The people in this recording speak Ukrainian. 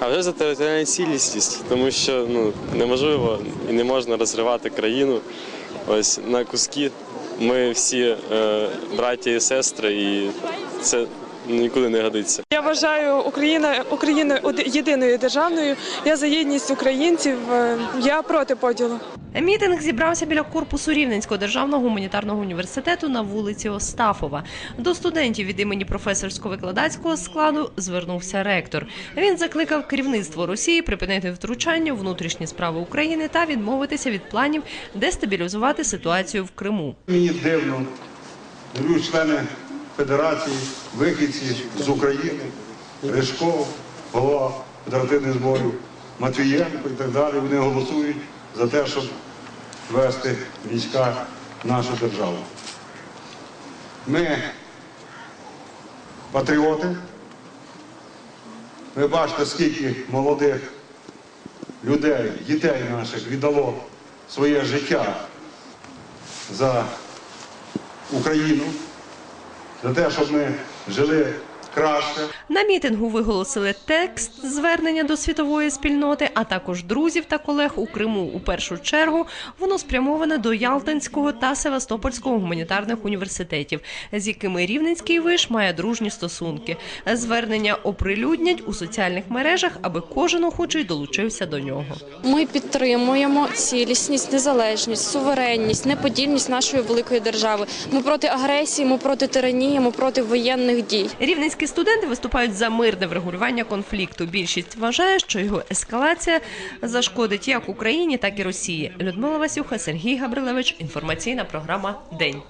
А вже за територіальну цілісність, тому що ну, неможливо і не можна розривати країну ось на куски. Ми всі е, браття і сестри, і це нікуди не годиться. Я вважаю Україна Україну оди- єдиною державною. Я за єдність українців. е, Я проти поділу. Мітинг зібрався біля корпусу Рівненського державного гуманітарного університету на вулиці Остафова. До студентів від імені професорсько-викладацького складу звернувся ректор. Він закликав керівництво Росії припинити втручання у внутрішні справи України та відмовитися від планів дестабілізувати ситуацію в Криму. Мені дивно, члени Федерації, вихідці з України, Ришков, голова федеративних зборів, Матвієнко і так далі. Вони голосують за те, щоб вести війська в нашу державу. Ми патріоти. Ви бачите, скільки молодих людей, дітей наших віддало своє життя за Україну, за те, щоб ми жили краще. На мітингу виголосили текст звернення до світової спільноти, а також друзів та колег у Криму. У першу чергу воно спрямоване до Ялтинського та Севастопольського гуманітарних університетів, з якими Рівненський виш має дружні стосунки. Звернення оприлюднять у соціальних мережах, аби кожен охочий долучився до нього. Ми підтримуємо цілісність, незалежність, суверенність, неподільність нашої великої держави. Ми проти агресії, ми проти тиранії, ми проти воєнних дій. Рівненські студенти виступають за мирне врегулювання конфлікту. Більшість вважає, що його ескалація зашкодить як Україні, так і Росії. Людмила Васюха, Сергій Габрилевич. Інформаційна програма День.